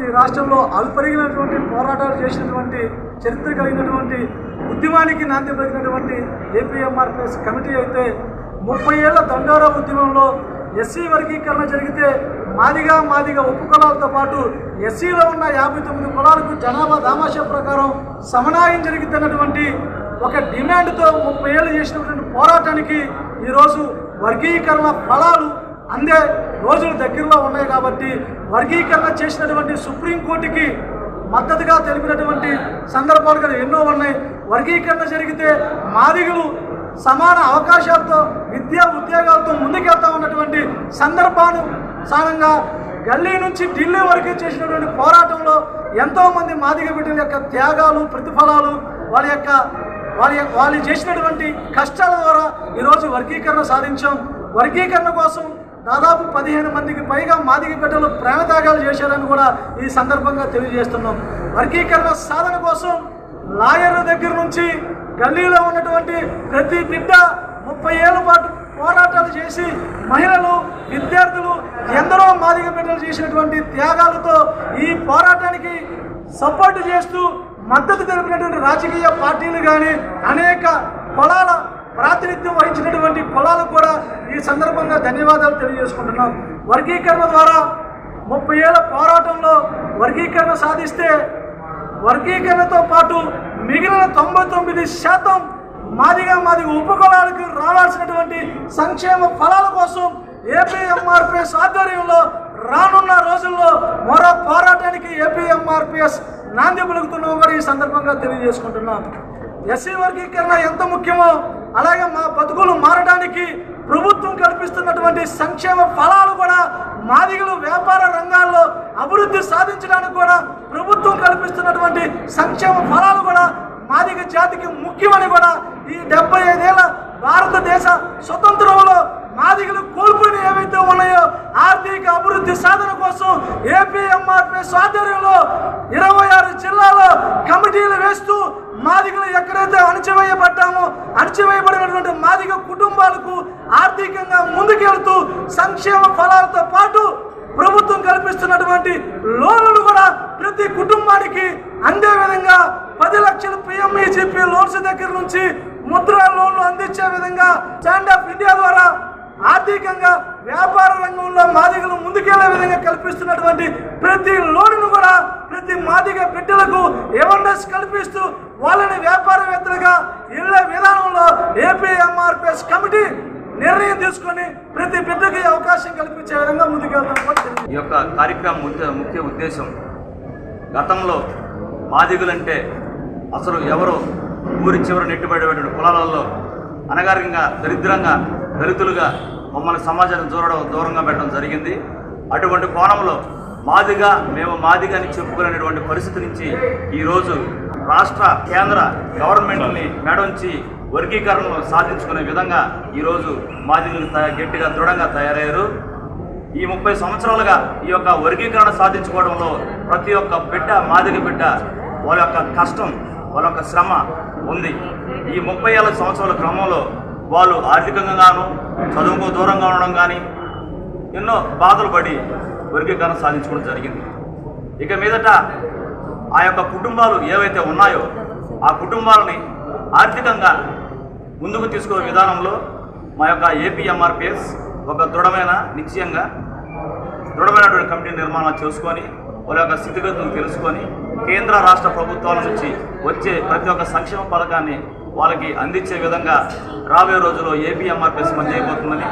ఈ రాష్ట్రంలో అల్పరిగినటువంటి పోరాటాలు చేసినటువంటి చరిత్ర కలిగినటువంటి ఉద్యమానికి నాంది పలికినటువంటి ఏపీఎంఆర్పిఎస్ కమిటీ అయితే ముప్పై ఏళ్ళ దండోరా ఉద్యమంలో ఎస్సీ వర్గీకరణ జరిగితే మాదిగా మాదిగా ఉప్పు కులాలతో పాటు ఎస్సీలో ఉన్న యాభై తొమ్మిది కులాలకు జనాభా దామాషా ప్రకారం సమన్వయం జరిగిందన్నటువంటి ఒక డిమాండ్తో ముప్పై ఏళ్ళు చేసినటువంటి పోరాటానికి ఈరోజు వర్గీకరణ ఫలాలు అందే రోజులు దగ్గరలో ఉన్నాయి కాబట్టి వర్గీకరణ చేసినటువంటి సుప్రీంకోర్టుకి మద్దతుగా తెలిపినటువంటి సందర్భాలు కూడా ఎన్నో ఉన్నాయి. వర్గీకరణ జరిగితే మాదిగలు సమాన అవకాశాలతో విద్యా ఉద్యోగాలతో ముందుకెళ్తా ఉన్నటువంటి సందర్భానుసారంగా గల్లీ నుంచి ఢిల్లీ వరకు చేసినటువంటి పోరాటంలో ఎంతోమంది మాదిగ బిడ్డల యొక్క త్యాగాలు ప్రతిఫలాలు వాళ్ళ యొక్క వాళ్ళ వాళ్ళు చేసినటువంటి కష్టాల ద్వారా ఈరోజు వర్గీకరణ సాధించాం. వర్గీకరణ కోసం దాదాపు పదిహేను మందికి పైగా మాదిగ బిడ్డలు ప్రాణత్యాగాలు చేశారని కూడా ఈ సందర్భంగా తెలియజేస్తున్నాం. వర్గీకరణ సాధన కోసం లాయర్ల దగ్గర నుంచి గల్లీలో ఉన్నటువంటి ప్రతి బిడ్డ ముప్పై ఏళ్ళ పాటు పోరాటాలు చేసి మహిళలు విద్యార్థులు ఎందరో మాదిగ బిడ్డలు చేసినటువంటి త్యాగాలతో ఈ పోరాటానికి సపోర్ట్ చేస్తూ మద్దతు తెలిపినటువంటి రాజకీయ పార్టీలు కానీ అనేక కులాల ప్రాతినిధ్యం వహించినటువంటి కులాలకు కూడా ఈ సందర్భంగా ధన్యవాదాలు తెలియజేసుకుంటున్నాం. వర్గీకరణ ద్వారా ముప్పై ఏళ్ళ పోరాటంలో వర్గీకరణ సాధిస్తే వర్గీకరణతో పాటు మిగిలిన తొంభై తొమ్మిది శాతం మాదిగా మాది ఉపకులాలకు రావాల్సినటువంటి సంక్షేమ ఫలాల కోసం ఏపీఎంఆర్పిఎస్ ఆధ్వర్యంలో రానున్న రోజుల్లో మరో పోరాటానికి ఏపీఎంఆర్పిఎస్ నాంది పలుకుతున్నాం కూడా ఈ సందర్భంగా తెలియజేసుకుంటున్నాం. ఎస్సీ వర్గీకరణ ఎంత ముఖ్యమో అలాగే మా బతుకులు మారడానికి ప్రభుత్వం కల్పిస్తున్నటువంటి సంక్షేమ ఫలాలు కూడా మాదిగలు వ్యాపార రంగాల్లో అభివృద్ధి సాధించడానికి కూడా ప్రభుత్వం కల్పిస్తున్నటువంటి సంక్షేమ ఫలాలు కూడా మాదిగ జాతికి ముఖ్యమని కూడా ఈ డెబ్బై ఐదేళ్ళ భారతదేశ స్వతంత్రంలో మాదిగలు కోల్పోయిన ఏవైతే ఉన్నాయో ఆర్థిక అభివృద్ధి సాధన కోసం ఏపీఎంఆర్పిఎస్ ఆధ్వర్యంలో ఇరవై ఆరు జిల్లాలో కమిటీలు వేస్తూ మాదిగలు ఎక్కడైతే అణచివేయబడ్డ అణచివేయబడినటువంటి మాదిగ కుటుంబాలకు ఆర్థికంగా ముందుకెళ్తూ సంక్షేమ ఫలాలతో పాటు ప్రభుత్వం కల్పిస్తున్నటువంటి లోన్లు కూడా ప్రతి కుటుంబానికి అందే విధంగా పది లక్షల పిఎంఈజీపీ లోన్స్ దగ్గర నుంచి ముద్రా లోన్లు అందించే విధంగా స్టాండ్ ఆఫ్ ఇండియా ద్వారా ఆర్థికంగా వ్యాపార రంగంలో మాదిగలు ముందుకెళ్ళే విధంగా కల్పిస్తున్నటువంటి ప్రతి లోనును కూడా ప్రతి మాదిగ బిడ్డలకు అవేర్నెస్ కల్పిస్తూ వాళ్ళని వ్యాపారవేత్తలుగా ఏపీఎంఆర్పిఎస్ కమిటీ నిర్ణయం తీసుకొని ప్రతి బిడ్డకి అవకాశం కల్పించే విధంగా ముందుకెళ్తాం ఈ యొక్క కార్యక్రమం ముఖ్య ముఖ్య ఉద్దేశం గతంలో మాదిగులంటే అసలు ఎవరు ఊరి చివర నెట్టుబడేటువంటి కులాలలో అనగారికంగా దరిద్రంగా దళితులుగా మమ్మల్ని సమాజాన్ని దూరడం దూరంగా పెట్టడం జరిగింది. అటువంటి కోణంలో మాదిగా మేము మాదిగా అని చెప్పుకునేటువంటి పరిస్థితి నుంచి ఈరోజు రాష్ట్ర కేంద్ర గవర్నమెంట్ని మేడంచి వర్గీకరణను సాధించుకునే విధంగా ఈరోజు మాదిగలు గట్టిగా దృఢంగా తయారయ్యారు. ఈ ముప్పై సంవత్సరాలుగా ఈ యొక్క వర్గీకరణ సాధించుకోవడంలో ప్రతి ఒక్క బిడ్డ మాదిగ బిడ్డ వాళ్ళ యొక్క కష్టం వాళ్ళ యొక్క శ్రమ ఉంది. ఈ ముప్పై ఏళ్ళ సంవత్సరాల క్రమంలో వాళ్ళు ఆర్థికంగాను చదువుకు దూరంగా ఉండడం కానీ ఎన్నో బాధలు పడి వర్గీకరణ సాధించుకోవడం జరిగింది. ఇక మీదట ఆ యొక్క కుటుంబాలు ఏవైతే ఉన్నాయో ఆ కుటుంబాలని ఆర్థికంగా ముందుకు తీసుకునే విధానంలో మా యొక్క ఏపీఎంఆర్పిఎస్ ఒక దృఢమైన నిశ్చయంగా దృఢమైనటువంటి కమిటీ నిర్మాణం చేసుకొని వాళ్ళ యొక్క స్థితిగతులు తెలుసుకొని కేంద్ర రాష్ట్ర ప్రభుత్వాల నుంచి వచ్చే ప్రతి ఒక్క సంక్షేమ పథకాన్ని వాళ్ళకి అందించే విధంగా రాబోయే రోజుల్లో ఏపీఎంఆర్పిఎస్ పనిచేయబోతుందని